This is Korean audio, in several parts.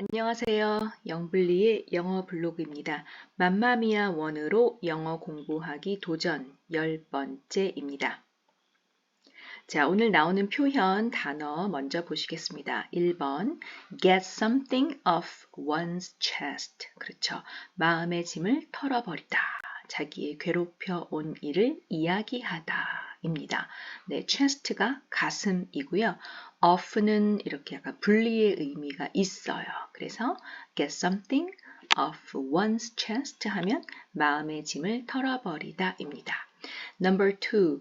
안녕하세요. 영블리의 영어 블로그입니다. 맘마미아 원으로 영어 공부하기 도전 열 번째입니다. 자, 오늘 나오는 표현 단어 먼저 보시겠습니다. 1번 get something off one's chest. 그렇죠. 마음의 짐을 털어버리다. 자기의 괴롭혀 온 일을 이야기하다. 입니다. 네, chest가 가슴이고요. off는 이렇게 약간 분리의 의미가 있어요. 그래서 get something off one's chest 하면 마음의 짐을 털어버리다입니다. Number two,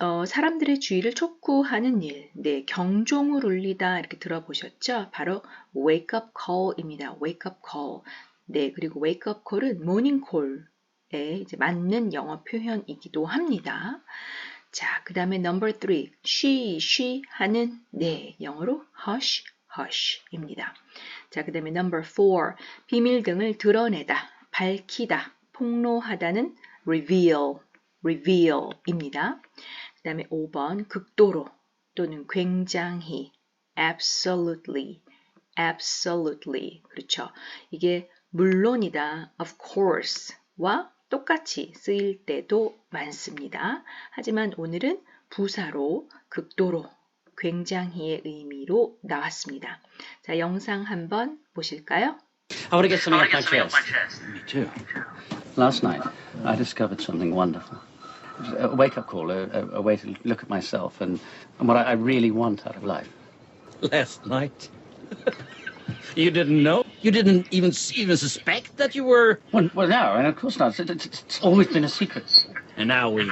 어, 사람들의 주의를 촉구하는 일, 네, 경종을 울리다 이렇게 들어보셨죠? 바로 wake up call입니다. wake up call. 네, 그리고 wake up call은 morning call에 이제 맞는 영어 표현이기도 합니다. 자, 그 다음에 number three, she, she 하는 네, 영어로 hush, hush입니다. 자, 그 다음에 number four, 비밀 등을 드러내다, 밝히다, 폭로하다는 reveal, reveal입니다. 그 다음에 5번, 극도로 또는 굉장히, absolutely, absolutely. 그렇죠. 이게 물론이다, of course와 똑같이 쓰일 때도 많습니다. 하지만 오늘은 부사로 극도로 굉장히의 의미로 나왔습니다. 자, 영상 한번 보실까요? I want to get something off my chest. Me too. Last night, I discovered something wonderful. A wake up call, a, a, a way to look at myself and, and what I, I really want out of life. Last night. you didn't know? You didn't even even suspect that you were. Well, well no, and of course not. It's, it's, it's always been a secret. And now we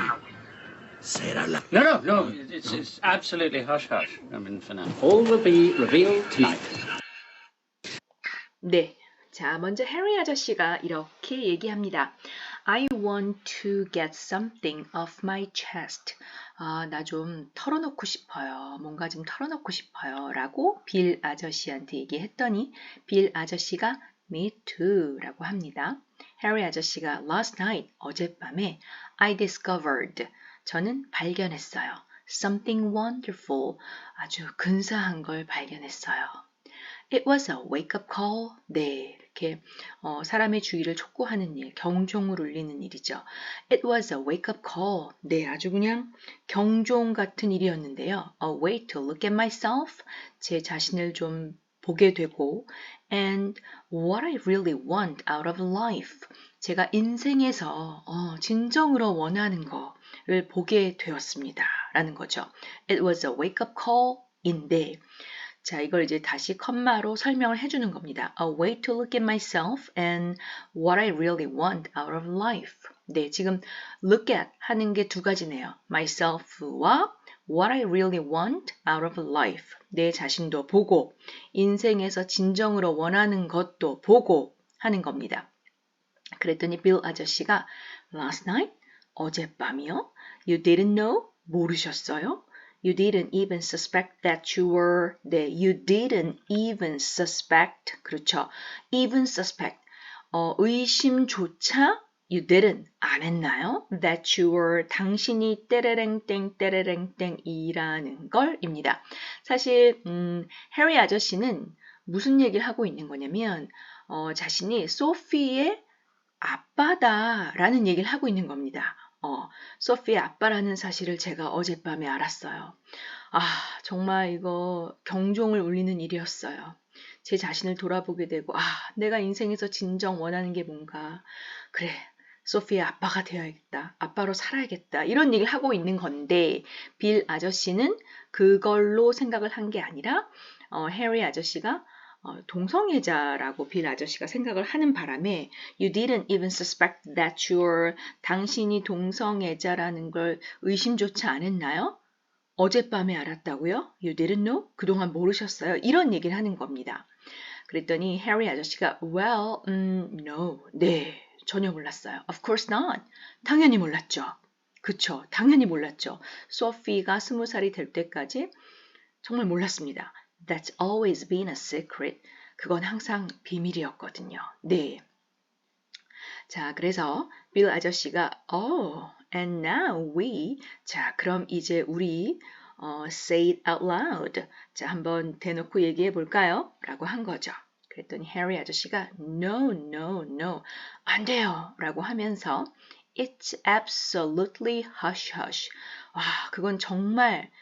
say it out loud. No, no, no. It's, it's absolutely hush hush. I mean, for now. All will be revealed tonight. 네. 자, 먼저 해리 아저씨가 이렇게 얘기합니다. I want to get something off my chest. 아, 나 좀 털어놓고 싶어요. 뭔가 좀 털어놓고 싶어요. 라고 빌 아저씨한테 얘기했더니 빌 아저씨가 me too 라고 합니다. 해리 아저씨가 last night 어젯밤에 I discovered 저는 발견했어요. something wonderful 아주 근사한 걸 발견했어요. It was a wake-up call. 네, 이렇게 어, 사람의 주의를 촉구하는 일, 경종을 울리는 일이죠. It was a wake-up call. 네, 아주 그냥 경종 같은 일이었는데요. A way to look at myself. 제 자신을 좀 보게 되고 and what I really want out of life. 제가 인생에서 어, 진정으로 원하는 거를 보게 되었습니다. 라는 거죠. It was a wake-up call인데 자, 이걸 이제 다시 컴마로 설명을 해주는 겁니다. A way to look at myself and what I really want out of life. 네, 지금 look at 하는 게 두 가지네요. myself와 what I really want out of life. 내 자신도 보고 인생에서 진정으로 원하는 것도 보고 하는 겁니다. 그랬더니 빌 아저씨가 last night 어젯밤이요? You didn't know? 모르셨어요? You didn't even suspect that you were. 네, you didn't even suspect. 그렇죠. even suspect. 어, 의심조차 you didn't 안 했나요? That you were 당신이 때레랭땡 때레랭땡이라는 걸입니다. 사실 음, 해리 아저씨는 무슨 얘기를 하고 있는 거냐면 어, 자신이 소피의 아빠다라는 얘기를 하고 있는 겁니다. 어, 소피의 아빠라는 사실을 제가 어젯밤에 알았어요. 아, 정말 이거 경종을 울리는 일이었어요. 제 자신을 돌아보게 되고, 아, 내가 인생에서 진정 원하는 게 뭔가. 그래, 소피의 아빠가 되어야겠다. 아빠로 살아야겠다. 이런 얘기를 하고 있는 건데, 빌 아저씨는 그걸로 생각을 한 게 아니라, 어, 해리 아저씨가 어, 동성애자라고 빌 아저씨가 생각을 하는 바람에 You didn't even suspect that you're 당신이 동성애자라는 걸 의심조차 안 했나요? 어젯밤에 알았다고요? You didn't know? 그동안 모르셨어요? 이런 얘기를 하는 겁니다. 그랬더니 해리 아저씨가 Well, um, no. 네, 전혀 몰랐어요. Of course not. 당연히 몰랐죠. 그쵸, 당연히 몰랐죠. 소피가 스무 살이 될 때까지 정말 몰랐습니다. That's always been a secret. 그건 항상 비밀이었거든요. 네. 자, 그래서 빌 아저씨가 Oh, and now we. 자, 그럼 이제 우리 어, say it out loud. 자, 한번 대놓고 얘기해 볼까요? 라고 한 거죠. 그랬더니 해리 아저씨가 no, no, no. 안 돼요. 라고 하면서 it's absolutely hush hush. 와, 그건 정말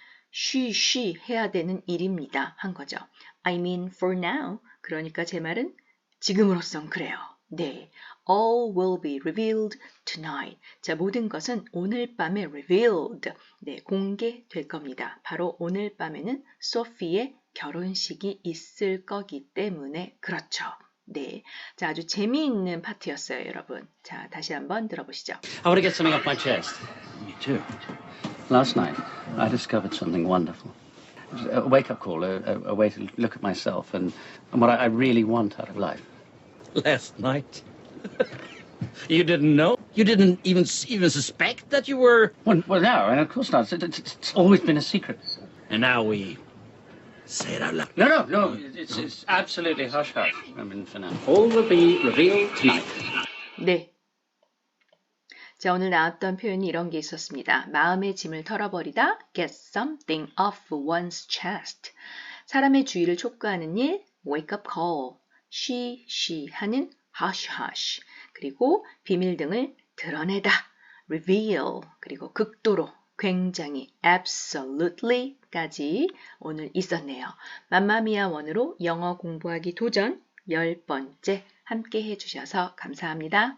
쉬쉬 해야 되는 일입니다. 한 거죠. I mean for now. 그러니까 제 말은 지금으로선 그래요. 네. All will be revealed tonight. 자, 모든 것은 오늘 밤에 revealed. 네, 공개될 겁니다. 바로 오늘 밤에는 소피의 결혼식이 있을 거기 때문에 그렇죠. 네. 자, 아주 재미있는 파트였어요, 여러분. 자, 다시 한번 들어보시죠. I want to get something off my chest. Me too. Last night, I discovered something wonderful. It was A wake up call, a, a, a way to look at myself and, and what I, I really want out of life. Last night. you didn't know? You didn't even even suspect that you were. Well, well no, and of course not. It's, it's, it's always been a secret. And now we say it out loud. No, no, no. It's, it's absolutely hush hush. I mean, for now. All will be revealed tonight. 네. 자, 오늘 나왔던 표현이 이런 게 있었습니다. 마음의 짐을 털어버리다, get something off one's chest. 사람의 주의를 촉구하는 일, wake up call. she, she 하는 hush hush. 그리고 비밀 등을 드러내다, reveal. 그리고 극도로, 굉장히, absolutely까지 오늘 있었네요. 맘마미아 원으로 영어 공부하기 도전 10번째 함께 해주셔서 감사합니다.